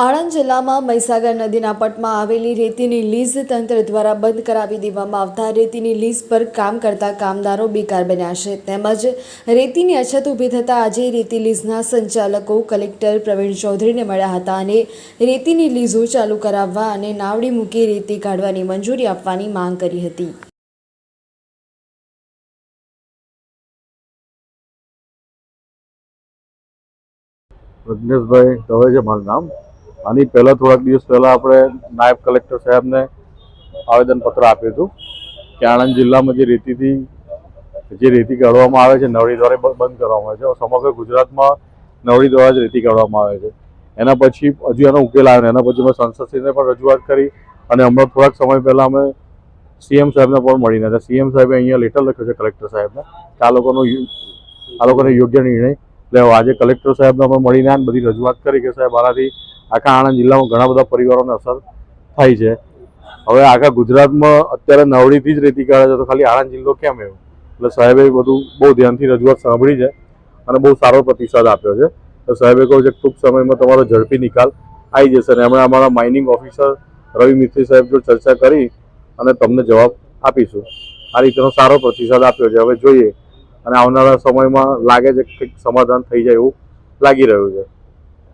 આણંદ જિલ્લામાં મહીસાગર નદીના પટમાં આવેલી રેતીની લીઝ તંત્ર દ્વારા બંધ કરાવી દેવામાં આવતા રેતીની લીઝ પર કામ કરતા કામદારો બેકાર બન્યા છે. તેમજ રેતીની અછત ઊભી થતાં આજે રેતી લીઝના સંચાલકો, કલેક્ટર પ્રવીણ ચૌધરીને મળ્યા હતા અને રેતીની લીઝો ચાલુ કરાવવા અને નાવડી મૂકી રેતી કાઢવાની મંજૂરી આપવાની માંગ કરી હતી. પ્રજ્ઞેશભાઈ દવે છે મારું નામ આની પહેલાં થોડાક દિવસ પહેલાં આપણે નાયબ કલેક્ટર સાહેબને આવેદનપત્ર આપ્યું હતું કે આણંદ જિલ્લામાં જે રેતીથી, જે રેતી કાઢવામાં આવે છે નવડી દ્વારા બંધ કરવામાં આવે છે. સમગ્ર ગુજરાતમાં નવડી દ્વારા જ રેતી કાઢવામાં આવે છે. એના પછી હજુ એનો ઉકેલ આવ્યો એના પછી અમે સંસદશ્રીને પણ રજૂઆત કરી અને હમણાં થોડાક સમય પહેલાં અમે સીએમ સાહેબને પણ મળીને હતા સીએમ સાહેબે અહીંયા લેટર લખ્યો છે કલેક્ટર સાહેબને કે આ લોકોનો આ લોકોને યોગ્ય નિર્ણય લેવો. આજે કલેક્ટર સાહેબને પણ મળીને બધી રજૂઆત કરી કે સાહેબ, આનાથી આખા આણંદ જિલ્લામાં ઘણા બધા પરિવારોને અસર થાય છે. હવે આખા ગુજરાતમાં અત્યારે નવડીથી જ રેતી કાઢે છે, તો ખાલી આણંદ જિલ્લો કેમ એવું? એટલે સાહેબે બધું બહુ ધ્યાનથી રજૂઆત સાંભળી છે અને બહુ સારો પ્રતિસાદ આપ્યો છે. તો સાહેબે કહ્યું છે ટૂંક સમયમાં તમારો ઝડપી નિકાલ આવી જશે અને એમણે અમારા માઇનિંગ ઓફિસર રવિ મિસ્ત્રી સાહેબ જો ચર્ચા કરી અને તમને જવાબ આપીશું. આ રીતનો સારો પ્રતિસાદ આપ્યો છે. હવે જોઈએ. અને આવનારા સમયમાં લાગે છે કંઈક સમાધાન થઈ જાય એવું લાગી રહ્યું છે.